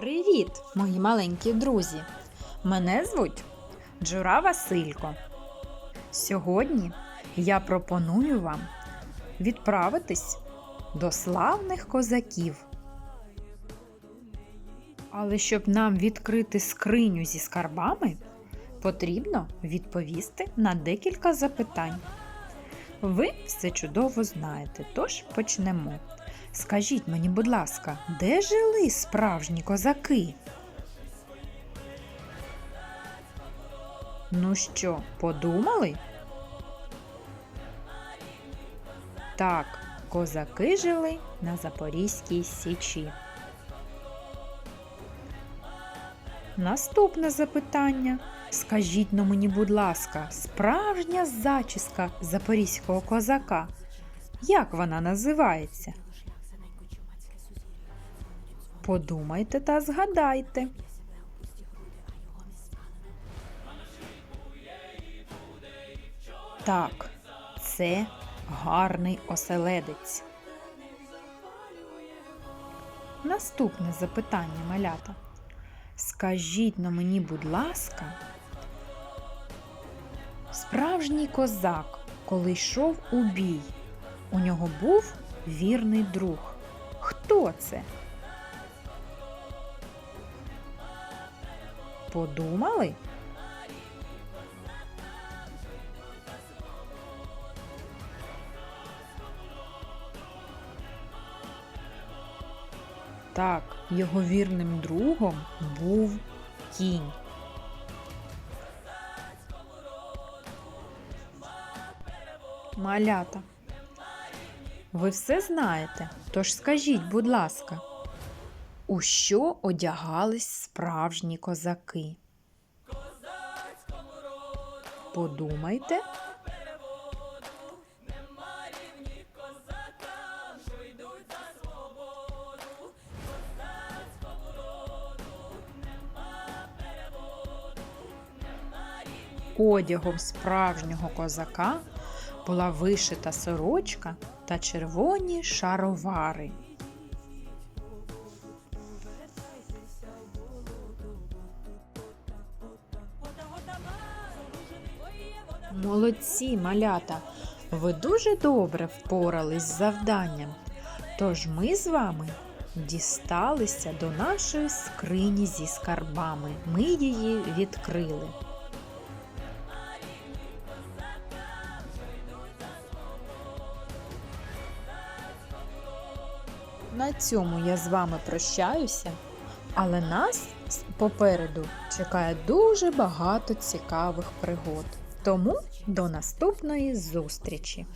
Привіт, мої маленькі друзі! Мене звуть Джура Василько. Сьогодні я пропоную вам відправитись до славних козаків. Але щоб нам відкрити скриню зі скарбами, потрібно відповісти на декілька запитань. Ви все чудово знаєте, тож почнемо. Скажіть мені, будь ласка, де жили справжні козаки? Ну що, подумали? Так, козаки жили на Запорізькій Січі. Наступне запитання. Скажіть но мені, будь ласка, справжня зачіска запорізького козака. Як вона називається? Подумайте та згадайте. Так, це гарний оселедець. Наступне запитання, малята. Скажіть на мені, будь ласка, справжній козак, коли йшов у бій, у нього був вірний друг. Хто це? Подумали? Так, його вірним другом був кінь. Малята. Ви все знаєте, тож скажіть, будь ласка, у що одягались справжні козаки? Подумайте. Одягом справжнього козака була вишита сорочка та червоні шаровари. Молодці, малята! Ви дуже добре впорались з завданням. Тож ми з вами дісталися до нашої скрині зі скарбами. Ми її відкрили. На цьому я з вами прощаюся, але нас попереду чекає дуже багато цікавих пригод. Тому до наступної зустрічі!